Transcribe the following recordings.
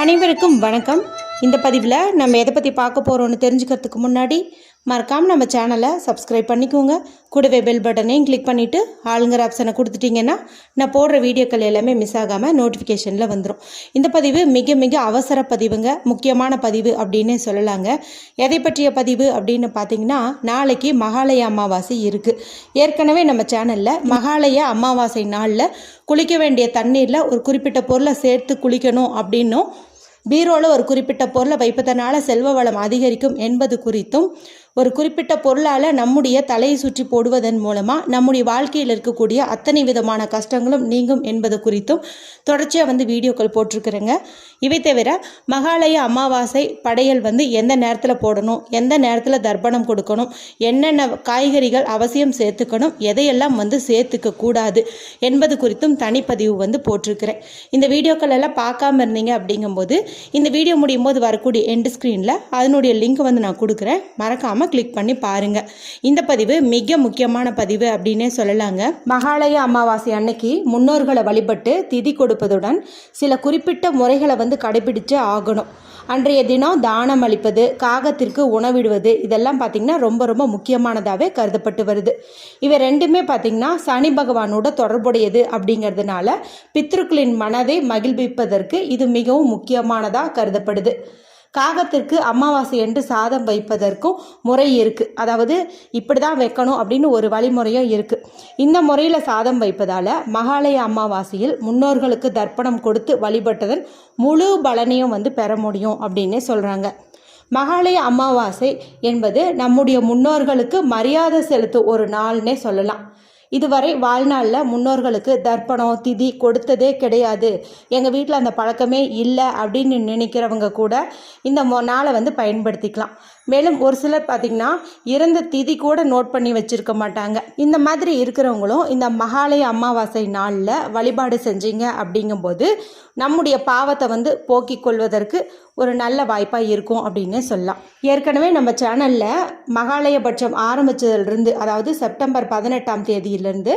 அனைவருக்கும் வணக்கம். இந்த பதிவில் நம்ம எதை பற்றி பார்க்க போகிறோன்னு தெரிஞ்சுக்கிறதுக்கு முன்னாடி மறக்காமல் நம்ம சேனலை சப்ஸ்கிரைப் பண்ணிக்கோங்க. கூடவே பெல் பட்டனையும் கிளிக் பண்ணிவிட்டு ஆளுங்கிற ஆப்ஷனை கொடுத்துட்டிங்கன்னா நான் போடுற வீடியோக்கள் எல்லாமே மிஸ் ஆகாமல் நோட்டிஃபிகேஷனில் வந்துடும் இந்த பதிவு மிக மிக அவசர பதிவுங்க முக்கியமான பதிவு அப்படின்னே சொல்லலாங்க. எதை பற்றிய பதிவு அப்படின்னு பார்த்தீங்கன்னா நாளைக்கு மகாலய அமாவாசை இருக்குது ஏற்கனவே நம்ம சேனலில் மகாலய அமாவாசை நாளில் குளிக்க வேண்டிய தண்ணீரில் ஒரு குறிப்பிட்ட பொருளை சேர்த்து குளிக்கணும் அப்படின்னும் பீரோவில் ஒரு குறிப்பிட்ட பொருளை வைப்பதனால செல்வ வளம் அதிகரிக்கும் என்பது குறித்தும் ஒரு குறிப்பிட்ட பொருளால் நம்முடைய தலையை சுற்றி போடுவதன் மூலமாக நம்முடைய வாழ்க்கையில் இருக்கக்கூடிய அத்தனை விதமான கஷ்டங்களும் நீங்கும் என்பது குறித்தும் தொடர்ச்சியாக வந்து வீடியோக்கள் போட்டிருக்கிறேங்க. இவை தவிர மகாலய அமாவாசை படையல் வந்து எந்த நேரத்தில் போடணும் எந்த நேரத்தில் தர்ப்பணம் கொடுக்கணும் என்னென்ன காய்கறிகள் அவசியம் சேர்த்துக்கணும் எதையெல்லாம் வந்து சேர்த்துக்க கூடாது என்பது குறித்தும் தனிப்பதிவு வந்து போட்டிருக்கிறேன். இந்த வீடியோக்கள் எல்லாம் பார்க்காம இருந்தீங்க அப்படிங்கும்போது இந்த வீடியோ முடியும் போது வரக்கூடிய எண்டு ஸ்க்ரீனில் அதனுடைய லிங்க் வந்து நான் கொடுக்குறேன். மறக்காமல் கிளிக் பண்ணி பாருங்கள் இந்த பதிவு மிக முக்கியமான பதிவு அப்படின்னே சொல்லலாங்க. மகாலய அமாவாசை அன்னைக்கு முன்னோர்களை வழிபட்டு திதி கொடுப்பதுடன் சில குறிப்பிட்ட முறைகளை வந்து கடைபிடிச்சு ஆகணும். அன்றைய தினம் தானம் அளிப்பது காகத்திற்கு உணவிடுவது இதெல்லாம் பார்த்திங்கன்னா ரொம்ப ரொம்ப முக்கியமானதாகவே கருதப்பட்டு வருது. இவை ரெண்டுமே பார்த்திங்கன்னா சனி பகவானோட தொடர்புடையது அப்படிங்கிறதுனால பித்ருக்களின் மனதை மகிழ்விப்பதற்கு இது மிகவும் முக்கியமானதாக கருதப்படுது. காகத்திற்கு அமாவாசை என்று சாதம் வைப்பதற்கும் முறை இருக்குது அதாவது இப்படி தான் வைக்கணும் அப்படின்னு ஒரு வழிமுறையும் இருக்குது இந்த முறையில் சாதம் வைப்பதால் மகாலய அமாவாசையில் முன்னோர்களுக்கு தர்ப்பணம் கொடுத்து வழிபட்டதன் முழு பலனையும் வந்து பெற முடியும் அப்படின்னே சொல்கிறாங்க மகாலய அமாவாசை என்பது நம்முடைய முன்னோர்களுக்கு மரியாதை செலுத்தும் ஒரு நாள்னே சொல்லலாம். இதுவரை வாழ்நாளில் முன்னோர்களுக்கு தர்ப்பணம் திதி கொடுத்ததே கிடையாது. எங்கள் வீட்டில் அந்த பழக்கமே இல்லை அப்படின்னு நினைக்கிறவங்க கூட இந்த மொ நாளை வந்து பயன்படுத்திக்கலாம். மேலும் ஒரு சிலர் பார்த்திங்கன்னா இறந்த திதி கூட நோட் பண்ணி வச்சுருக்க மாட்டாங்க. இந்த மாதிரி இருக்கிறவங்களும் இந்த மகாலய அமாவாசை நாளில் வழிபாடு செஞ்சீங்க அப்படிங்கும்போது நம்முடைய பாவத்தை வந்து போக்கிக் கொள்வதற்கு ஒரு நல்ல வாய்ப்பாக இருக்கும் அப்படின்னு சொல்லலாம். ஏற்கனவே நம்ம சேனலில் மகாலயபட்சம் ஆரம்பித்ததுலேருந்து அதாவது செப்டம்பர் பதினெட்டாம் தேதியிலிருந்து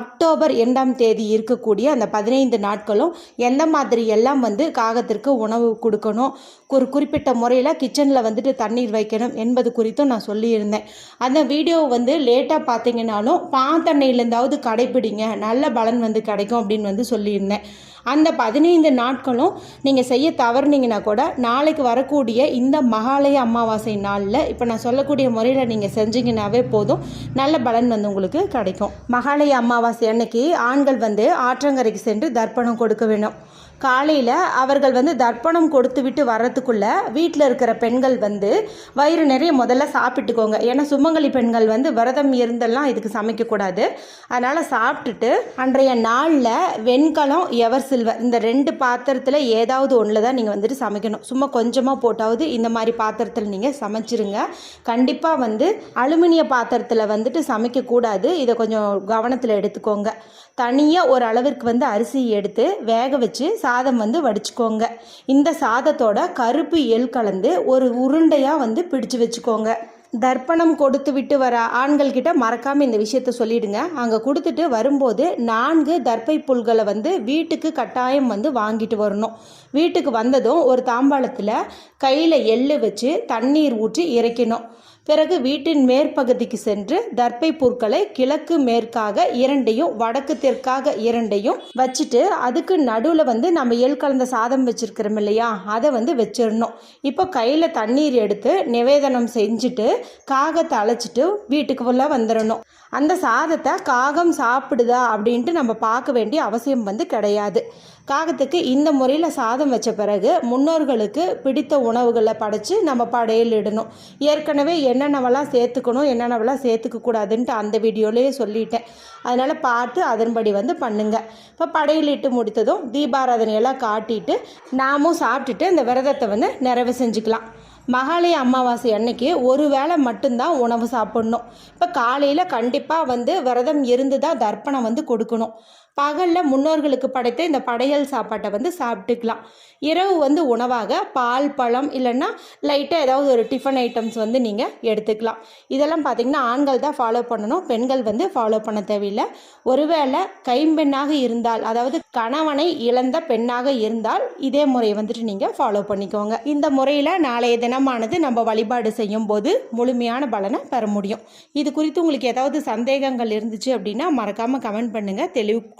அக்டோபர் இரண்டாம் தேதி இருக்கக்கூடிய அந்த பதினைந்து நாட்களும் எந்த மாதிரி எல்லாம் வந்து காகத்திற்கு உணவு கொடுக்கணும் ஒரு குறிப்பிட்ட முறையில் கிச்சனில் வந்துட்டு தண்ணீர் வைக்கணும் என்பது குறித்தும் நான் சொல்லியிருந்தேன். அந்த வீடியோ வந்து லேட்டாக பார்த்தீங்கன்னாலும் பாத்தண்ணையிலேருந்தாவது கடைப்பிடிங்க நல்ல பலன் வந்து கிடைக்கும் அப்படின்னு வந்து சொல்லியிருந்தேன். அந்த பதினைந்து நாட்களும் நீங்கள் செய்ய தவறுனீங்கன்னா கூட நாளைக்கு வரக்கூடிய இந்த மகாலய அமாவாசை நாளில் இப்போ நான் சொல்லக்கூடிய முறையில் நீங்கள் செஞ்சீங்கன்னாவே போதும். நல்ல பலன் வந்து உங்களுக்கு கிடைக்கும். மகாலய அமாவாசை அன்னைக்கு ஆண்கள் வந்து ஆற்றங்கரைக்கு சென்று தர்ப்பணம் கொடுக்க வேணும். காலையில் அவர்கள் வந்து தர்ப்பணம் கொடுத்து விட்டு வர்றதுக்குள்ளே வீட்டில் இருக்கிற பெண்கள் வந்து வயிறு நிறைய முதல்ல சாப்பிட்டுக்கோங்க. ஏன்னா சுமங்கலி பெண்கள் வந்து விரதம் இருந்தெல்லாம் இதுக்கு சமைக்கக்கூடாது அதனால் சாப்பிட்டுட்டு அன்றைய நாளில் வெண்கலம் எவர் சில்வர் இந்த ரெண்டு பாத்திரத்தில் ஏதாவது ஒன்றில் தான் நீங்கள் வந்துட்டு சமைக்கணும். சும்மா கொஞ்சமாக போட்டாவது இந்த மாதிரி பாத்திரத்தில் நீங்கள் சமைச்சிருங்க. கண்டிப்பாக வந்து அலுமினிய பாத்திரத்தில் வந்துட்டு சமைக்கக்கூடாது இதை கொஞ்சம் கவனத்தில் எடுத்துக்கோங்க. தனியாக ஒரு அளவிற்கு வந்து அரிசி எடுத்து வேக வச்சு சாதம் வந்து வடிச்சுக்கோங்க. இந்த சாதத்தோட கருப்பு எள் கலந்து ஒரு உருண்டையாக வந்து பிடிச்சு வச்சுக்கோங்க. தர்ப்பணம் கொடுத்து விட்டு வர ஆண்கள் கிட்ட மறக்காம இந்த விஷயத்த சொல்லிடுங்க. அங்கே கொடுத்துட்டு வரும்போது நான்கு தர்ப்பை புல்களை வந்து வீட்டுக்கு கட்டாயம் வந்து வாங்கிட்டு வரணும். வீட்டுக்கு வந்ததும் ஒரு தாம்பாளத்தில் கையில் எள்ளு வச்சு தண்ணீர் ஊற்றி இறைக்கணும். பிறகு வீட்டின் மேற்பகுதிக்கு சென்று தர்ப்பை புற்களை கிழக்கு மேற்காக இரண்டையும் வடக்கு தெற்காக இரண்டையும் வச்சுட்டு அதுக்கு நடுவில் வந்து நம்ம எள் கலந்த சாதம் வச்சுருக்கிறோம் இல்லையா? அதை வந்து வச்சிடணும். இப்போ கையில் தண்ணீர் எடுத்து நிவேதனம் செஞ்சுட்டு காகத்தை அழைச்சிட்டு வீட்டுக்கு ஃபுல்லாக வந்துடணும். அந்த சாதத்தை காகம் சாப்பிடுதா அப்படின்ட்டு நம்ம பார்க்க வேண்டிய அவசியம் வந்து கிடையாது. காகத்துக்கு இந்த முறையில் சாதம் வச்ச பிறகு முன்னோர்களுக்கு பிடித்த உணவுகளை படைச்சு நம்ம படையல் இடணும் ஏற்கனவே என்னென்னவெல்லாம் சேர்த்துக்கணும் என்னென்னவெல்லாம் சேர்த்துக்க கூடாதுன்ட்டு அந்த வீடியோலேயே சொல்லிட்டேன். அதனால் பார்த்து அதன்படி வந்து பண்ணுங்கள் இப்போ படையலிட்டு முடித்ததும் தீபாராதனையெல்லாம் காட்டிட்டு நாமும் சாப்பிட்டுட்டு இந்த விரதத்தை வந்து நிறைவு செஞ்சுக்கலாம். மகாலய அமாவாசை அன்னைக்கு ஒரு வேளை மட்டும்தான் உணவு சாப்பிட்ணும். இப்போ காலையில் கண்டிப்பாக வந்து விரதம் இருந்து தான் தர்ப்பணம் வந்து கொடுக்கணும். பகலில் முன்னோர்களுக்கு படைத்த இந்த படையல் சாப்பாட்டை வந்து சாப்பிட்டுக்கலாம். இரவு வந்து உணவாக பால் பழம் இல்லைன்னா லைட்டாக ஏதாவது ஒரு டிஃபன் ஐட்டம்ஸ் வந்து நீங்கள் எடுத்துக்கலாம். இதெல்லாம் பார்த்திங்கன்னா ஆண்கள் தான் ஃபாலோ பண்ணணும். பெண்கள் வந்து ஃபாலோ பண்ண தேவையில்லை. ஒருவேளை கைம்பெண்ணாக இருந்தால் அதாவது கணவனை இழந்த பெண்ணாக இருந்தால் இதே முறையை வந்துட்டு நீங்கள் ஃபாலோ பண்ணிக்கோங்க. இந்த முறையில் நாளைய தினமானது நம்ம வழிபாடு செய்யும் போது முழுமையான பலனை பெற முடியும். இது குறித்து உங்களுக்கு ஏதாவது சந்தேகங்கள் இருந்துச்சு அப்படின்னா மறக்காமல் கமெண்ட் பண்ணுங்கள் தெளிவு